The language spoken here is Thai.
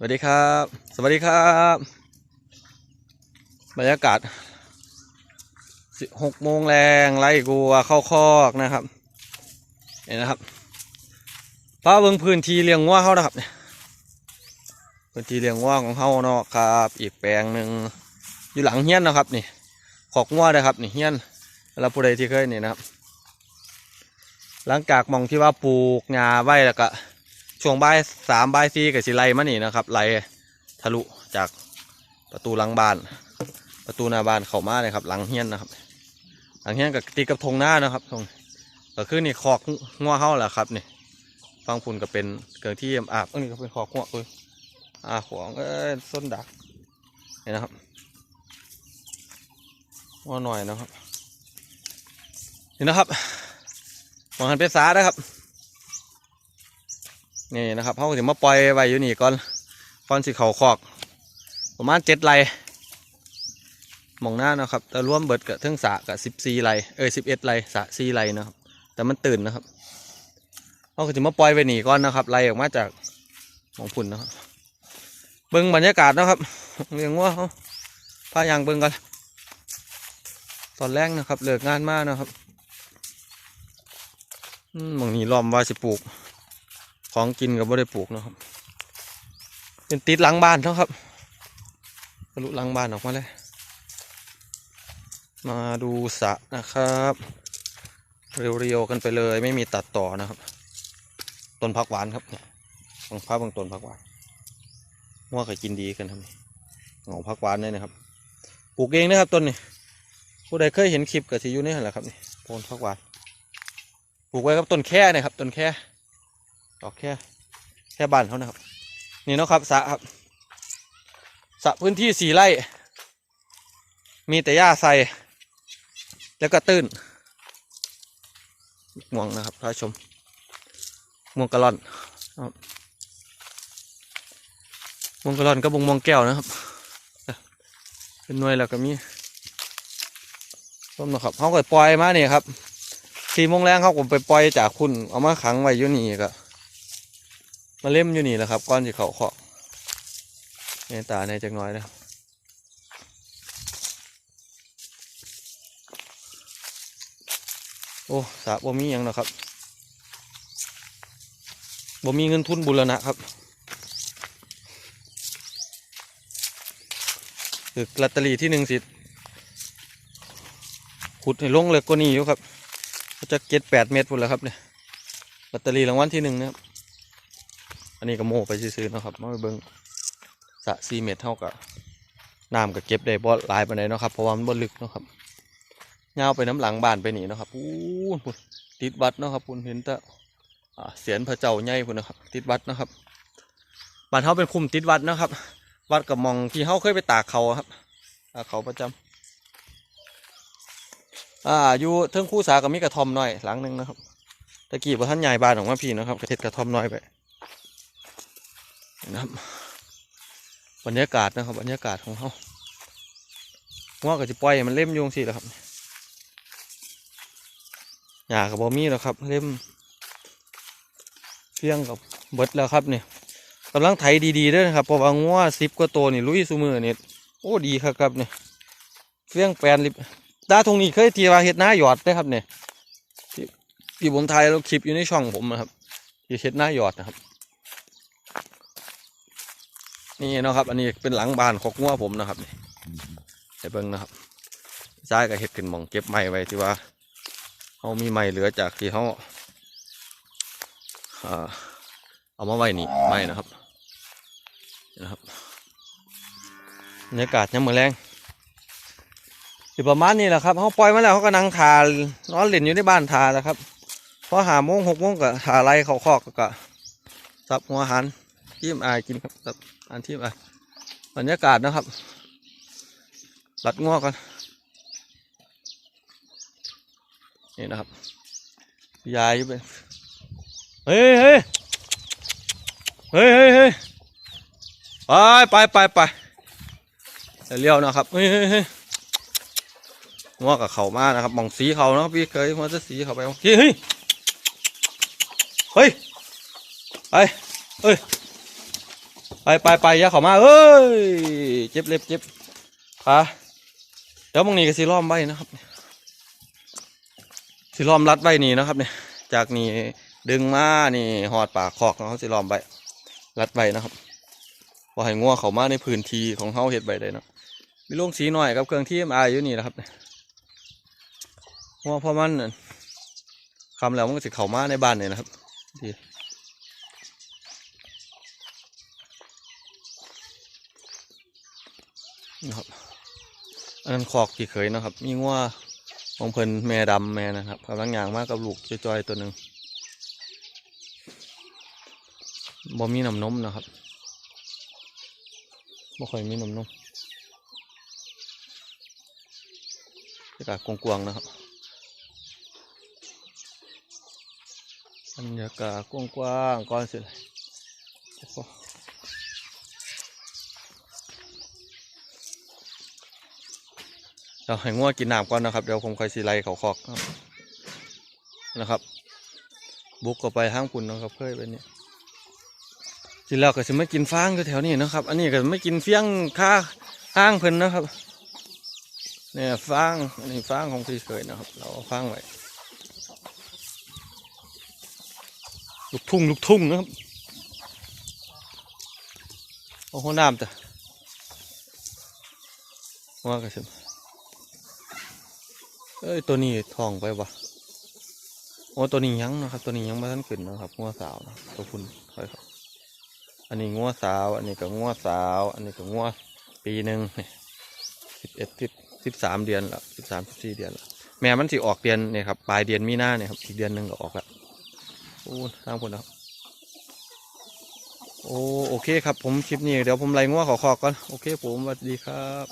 สวัสดีครับ สวัสดีครับ บรรยากาศหกโมงแรงไล่กัวเข้าคอกนะครับนี่นะครับพาเบิ่งพื้นที่เลี้ยงวัวเขานะครับเนี่ยพื้นที่เลี้ยงวัวของเขาเนาะครับ อีกแปลงหนึ่งอยู่หลังเฮียนนะครับนี่ขอกวัวนะครับนี่เฮียนแล้วผู้ใดที่เคยนี่นะครับ หลังจากมองที่ว่าปลูกงาไว้แล้วก็ ช่วงบ่ายสามบ่ายสี่กับสิไลมานี่นะครับ ไลทะลุจากประตูหลังบ้าน ประตูหน้าบ้านเข้ามาเลยครับ หลังเฮียนนะครับ หลังเฮียนกับตีกับทงหน้านะครับทงก็คือนี่คอกงัวเฮาแหละครับนี่ฟังพุ่นก็เป็นเกิดที่อาบอันนี้ก็เป็นคอกงัวเอ้ยอาของเอ้ยส้นดักเห็นนะครับงัวหน่อยนะครับนี่นะครับมองหันเป็นสาได้ครับ นี่นะครับเขาจะมาปล่อยไว้อยู่นี่ก่อนก่อนสิเขาคอก ประมาณเจ็ดไรมองหน้านะครับ แต่รวมเบิดกับเทิงสระกับสิบสี่ไรเออสิบเอ็ดไรสระสี่ไรนะครับ แต่มันตื่นนะครับเขาก็จะมาปล่อยไว้นี่ก่อนนะครับไล่ออกมาจากมองพุ่นนะครับเบิ้งบรรยากาศนะครับเรียงว่าเขาพายางเบิ้งกันตอนแรกนะครับเลิกงานมากนะครับมหมองนี้ล้อมว่าสิปลูก ของกินก็บ่ได้ปลูกนะครับ เป็นติดหลังบ้านเนาะครับทะลุหลังบ้านออกมาเลย มาดูสะนะครับ เรียวๆกันไปเลยไม่มีตัดต่อนะครับต้นผักหวานครับเนี่ยบางพักบางต้นผักหวานว่าเคยกินดีกันทำไมของผักหวานเนี่ยนะครับ ปลูกเองนะครับต้นนี้ผู้ใดเคยเห็นคลิปกับที่อยู่นี่แหละครับนี่ต้นผักหวาน ปลูกไว้ครับต้นแค่เนี่ยครับต้นแค่ ดอกแค่แค่บ้านเขานะครับ นี่เนาะครับสระครับสระพื้นที่สี่ไร่ มีแต่หญ้าใส่แล้วก็ตื้นม่วงนะครับท่านชมม่วงกะล่อนม่วงกะล่อนก็บงม่วงแก้วนะครับ เป็นหน่วยแล้วก็มีต้นนะครับเขาก็ปล่อยมาเนี่ยครับสี่โมงแรงเขาผมไปปล่อยจากคุณเอามาขังไว้อยู่นี่ก็ มาเล่มอยู่นี่แหละครับก้อนที่เขาเคาะในตาในจักน้อยนะโอ้สระบ่มียังนะครับบ่มีเงินทุนบุรณะครับคือลอตเตอรี่ที่หนึ่งสิขุดให้ลงเล็กกว่านี้อยู่ครับก็จะเก็ดแปดเมตรพุ่นแล้วครับเนี่ยลอตเตอรี่รางวัลที่หนึ่งนะครับ อันนี้ก็โม่ไปซื้อๆนะครับมาไปเบิ้งสะซีเมตรเท่ากับน้ำก็เก็บได้บ่หลายปานใดเนาะครับเพราะว่ามันบ่ลึกเนาะครับยาวไปน้ำหลังบ้านไปนี่เนาะครับอู้พุ่นติดวัดเนาะครับคุณเห็นแต่เสียนพระเจ้าใหญ่พุ่นนะครับ ติดวัดนะครับบ้านเฮาเป็นคุมติดวัดนะครับ วัดกับมองที่เฮาเคยไปตากเขาครับตากเขาประจำอ่าอยู่เทิงคู่สากับมีกระทอมน้อยหลังหนึ่งนะครับตะกี้พอท่านใหญ่บานของมาพี่นะครับกระเทศกระทอมน้อยไป นะครับบรรยากาศนะครับบรรยากาศของเขาว่าก็จะปล่อยมันเล่มโยงสิแหละครับหยากับบอมี่แล้วครับ เล่มเพียงกับเบิดแล้วครับเนี่ยกำลังไถดีๆด้วยนะครับเพราะว่างัวสิบกว่าตัวนี่ลุยซูมือเนี่ยโอ้ดีครับครับเนี่ยเฟี้ยงแปลนลิบดาทงนี้เคยทีว่าเห็ดหน้าหยอดนะครับเนี่ยที่ที่ผมถ่ายแล้วคลิปอยู่ในช่องผมนะครับที่เห็ดหน้าหยอดนะครับ นี่เนาะครับ อันนี้เป็นหลังบ้านของงัวผมนะครับนี่ให้เบิ่งนะครับซ้ายก็เห็ดขึ้นหมองเก็บไม้ไว้ที่ว่าเขามีไม้เหลือจากที่เขาเอามาไว้นี่ไม้นะครับนะครับบรรยากาศยังเหมือนแรงอยู่ประมาณนี้แหละครับเขาปล่อยมาแล้วเขาก็นั่งทานอนเล่นอยู่ในบ้านทาแล้วครับพอหาโมงหกโมงก็หาไรเขาคอกก็สับหัวหาร ที่มอายกินครับสับอันที่อะบรรยากาศนะครับลัดงอกันนี่นะครับยายอยู่เป็นเฮ้ยเฮ้ยเฮ้ยเฮ้ยเฮ้ยไปไปไปไปเลี้ยวนะครับเฮ้ยเฮ้ยเฮ้ยง้อกับเขามานะครับมองสีเขาเนาะพี่เคยมาจะสีเขาไปเฮ้ยเฮ้ยเฮ้ยไปเฮ้ย ไปไปไปยาเขามาเอ้ยเจ็บเล็บเจ็บขาเดี๋ยวมึงนี่ก็สิล้อมไว้นะครับสิล้อมรัดไว้นี่นะครับเนี่ยจากนี่ดึงมานี่หอดปากคอกเขาสิล้อมไว้รัดไว้นะครับว่าให้งัวเขามาในพื้นที่ของเขาเห็ดไว้ได้เนาะมีลงสีหน่อยกับเครื่องที่มาอยู่นี่นะครับงัวพอมันคำแล้วมันก็สิเขามาในบ้านเนี่ยนะครับดี นะครับ อันนั้นคอกที่เคยนะครับ มีงัวของเพิ่นแม่ดำแม่นะครับกำลังย่างมากกับลูกจอยๆตัวหนึ่งบ่มีน้ำนมนะครับบ่ค่อยมีน้ำนมบรรยากาศกวงๆนะครับบรรยากาศกว้างๆก่อนสิโอ้โห เดี๋ยวให้งัวกินน้ำก่อนนะครับ เดี๋ยวผมค่อยสีไลเขาคอกครับนะครับ บุกก็ไปห้างปุ่นะครับเคยไปนี่กินแล้วก็จะไม่กินฟางอยู่แถวนี้นะครับ อันนี้ก็ไม่กินเฟี้ยงค่าห้างเพิ่นนะครับ เนี่ยฟางอันนี้ฟางของพี่เคยนะครับ เราฟางไว้ลูกทุ่งลูกทุ่งนะครับโอ้โหน้ำจ้ะว่ากระชิ อ้ยตัวนี้ทองไปวะโอ้ตัวนี้ยังนะครับ ตัวนี้ยังไม่ทันขึ้นนะครับงัวสาวนะตัวคุณค่อยครับ อันนี้งัวสาว อันนี้ก็งัวสาว อันนี้ก็งัวปีหนึ่งสิบเอ็ดสิบสิบสามเดือนละสิบสามสิบสี่เดือนละแม่มันสิออกเดือนเนี่ยครับปลายเดือนมีหน้าเนี่ยครับอีกเดือนหนึ่งก็ออกละโอ้ทางคนนะครับโอ้โอเคครับผมคลิปนี้เดี๋ยวผมไล่งัวขอขอก่อน โอเคผมสวัสดีครับ